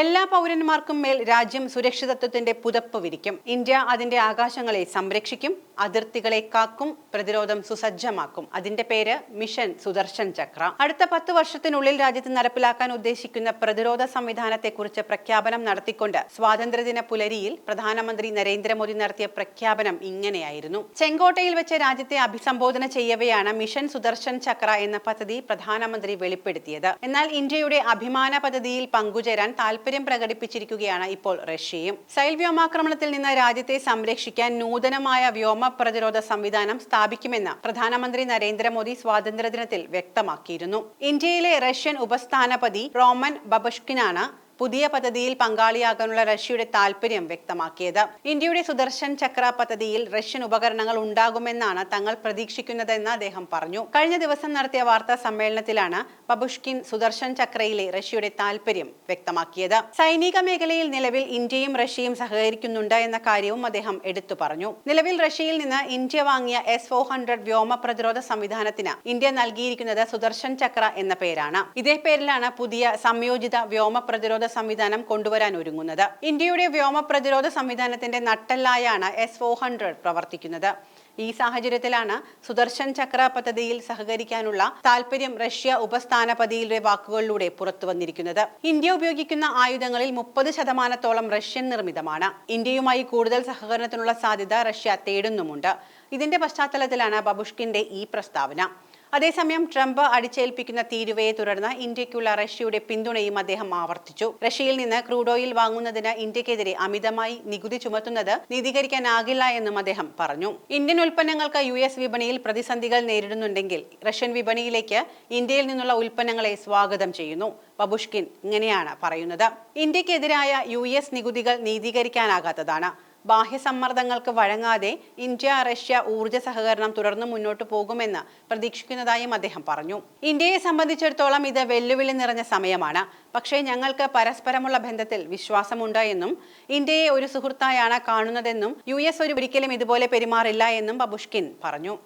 എല്ലാ പൗരന്മാർക്കും മേൽ രാജ്യം സുരക്ഷിതത്വത്തിന്റെ പുതപ്പ് വിരിക്കും. ഇന്ത്യ അതിന്റെ ആകാശങ്ങളെ സംരക്ഷിക്കും അതിർത്തികളെ കാക്കും പ്രതിരോധം സുസജ്ജമാക്കും. അതിന്റെ പേര് മിഷൻ സുദർശൻ ചക്ര. അടുത്ത പത്ത് വർഷത്തിനുള്ളിൽ രാജ്യത്ത് നടപ്പിലാക്കാൻ ഉദ്ദേശിക്കുന്ന പ്രതിരോധ സംവിധാനത്തെക്കുറിച്ച് പ്രഖ്യാപനം നടത്തിക്കൊണ്ട് സ്വാതന്ത്ര്യദിന പുലരിയിൽ പ്രധാനമന്ത്രി നരേന്ദ്രമോദി നടത്തിയ പ്രഖ്യാപനം ഇങ്ങനെയായിരുന്നു. ചെങ്കോട്ടയിൽ വെച്ച് രാജ്യത്തെ അഭിസംബോധന ചെയ്യവെയാണ് മിഷൻ സുദർശൻ ചക്ര എന്ന പദ്ധതി പ്രധാനമന്ത്രി വെളിപ്പെടുത്തിയത്. എന്നാൽ ഇന്ത്യയുടെ അഭിമാന പദ്ധതിയിൽ പങ്കുചേരാൻ താൽപര്യം പ്രകടിപ്പിച്ചിരിക്കുകയാണ് ഇപ്പോൾ റഷ്യയും. സൈൽ വ്യോമാക്രമണത്തിൽ നിന്ന് രാജ്യത്തെ സംരക്ഷിക്കാൻ നൂതനമായ വ്യോമ പ്രതിരോധ സംവിധാനം സ്ഥാപിക്കുമെന്ന് പ്രധാനമന്ത്രി നരേന്ദ്രമോദി സ്വാതന്ത്ര്യദിനത്തിൽ വ്യക്തമാക്കിയിരുന്നു. ഇന്ത്യയിലെ റഷ്യൻ ഉപസ്ഥാനപതി റോമൻ ബബഷ്കിനാണ് പുതിയ പദ്ധതിയിൽ പങ്കാളിയാകാനുള്ള റഷ്യയുടെ താൽപര്യം വ്യക്തമാക്കിയത്. ഇന്ത്യയുടെ സുദർശൻ ചക്ര പദ്ധതിയിൽ റഷ്യൻ ഉപകരണങ്ങൾ ഉണ്ടാകുമെന്നാണ് തങ്ങൾ പ്രതീക്ഷിക്കുന്നതെന്ന് അദ്ദേഹം പറഞ്ഞു. കഴിഞ്ഞ ദിവസം നടത്തിയ വാർത്താ സമ്മേളനത്തിലാണ് ബബുഷ്കിൻ സുദർശൻ ചക്രയിലെ റഷ്യയുടെ താൽപര്യം വ്യക്തമാക്കിയത്. സൈനിക മേഖലയിൽ നിലവിൽ ഇന്ത്യയും റഷ്യയും സഹകരിക്കുന്നുണ്ട് എന്ന കാര്യവും അദ്ദേഹം എടുത്തു പറഞ്ഞു. നിലവിൽ റഷ്യയിൽ നിന്ന് ഇന്ത്യ വാങ്ങിയ എസ് ഫോർ ഹൺഡ്രഡ് വ്യോമ പ്രതിരോധ സംവിധാനത്തിന് ഇന്ത്യ നൽകിയിരിക്കുന്നത് സുദർശൻ ചക്ര എന്ന പേരാണ്. ഇതേ പേരിലാണ് പുതിയ സംയോജിത വ്യോമ പ്രതിരോധ സംവിധാനം കൊണ്ടുവരാൻ ഒരുങ്ങുന്നത്. ഇന്ത്യയുടെ വ്യോമ പ്രതിരോധ സംവിധാനത്തിന്റെ നട്ടെല്ലായാണ് എസ് ഫോർ ഹൺഡ്രഡ് പ്രവർത്തിക്കുന്നത്. ഈ സാഹചര്യത്തിലാണ് സുദർശൻ ചക്ര പദ്ധതിയിൽ സഹകരിക്കാനുള്ള താൽപര്യം റഷ്യ ഉപസ്ഥാനപതിയുടെ വാക്കുകളിലൂടെ പുറത്തു വന്നിരിക്കുന്നത്. ഇന്ത്യ ഉപയോഗിക്കുന്ന ആയുധങ്ങളിൽ മുപ്പത് ശതമാനത്തോളം റഷ്യൻ നിർമ്മിതമാണ്. ഇന്ത്യയുമായി കൂടുതൽ സഹകരണത്തിനുള്ള സാധ്യത റഷ്യ തേടുന്നുമുണ്ട്. ഇതിന്റെ പശ്ചാത്തലത്തിലാണ് ബബുഷ്കിന്റെ ഈ പ്രസ്താവന. അതേസമയം ട്രംപ് അടിച്ചേൽപ്പിക്കുന്ന തീരുവയെ തുടർന്ന് ഇന്ത്യക്കുള്ള റഷ്യയുടെ പിന്തുണയും അദ്ദേഹം ആവർത്തിച്ചു. റഷ്യയിൽ നിന്ന് ക്രൂഡ് ഓയിൽ വാങ്ങുന്നതിന് ഇന്ത്യക്കെതിരെ അമിതമായി നികുതി ചുമത്തുന്നത് നീതീകരിക്കാനാകില്ല എന്നും അദ്ദേഹം പറഞ്ഞു. ഇന്ത്യൻ ഉൽപ്പന്നങ്ങൾക്ക് യു എസ് വിപണിയിൽ പ്രതിസന്ധികൾ നേരിടുന്നുണ്ടെങ്കിൽ റഷ്യൻ വിപണിയിലേക്ക് ഇന്ത്യയിൽ നിന്നുള്ള ഉൽപ്പന്നങ്ങളെ സ്വാഗതം ചെയ്യുന്നു. ബബുഷ്കിൻ ഇങ്ങനെയാണ് പറയുന്നത്. ഇന്ത്യക്കെതിരായ യു എസ് നികുതികൾ നീതീകരിക്കാനാകാത്തതാണ്. ബാഹ്യ സമ്മർദ്ദങ്ങൾക്ക് വഴങ്ങാതെ ഇന്ത്യ റഷ്യ ഊർജ സഹകരണം തുടർന്ന് മുന്നോട്ട് പോകുമെന്ന് പ്രതീക്ഷിക്കുന്നതായും അദ്ദേഹം പറഞ്ഞു. ഇന്ത്യയെ സംബന്ധിച്ചിടത്തോളം ഇത് വെല്ലുവിളി നിറഞ്ഞ സമയമാണ്. പക്ഷേ ഞങ്ങൾക്ക് പരസ്പരമുള്ള ബന്ധത്തിൽ വിശ്വാസമുണ്ട് എന്നും ഇന്ത്യയെ ഒരു സുഹൃത്തായാണ് കാണുന്നതെന്നും യു എസ് ഒരു ഒരിക്കലും ഇതുപോലെ പെരുമാറില്ല എന്നും ബബുഷ്കിൻ പറഞ്ഞു.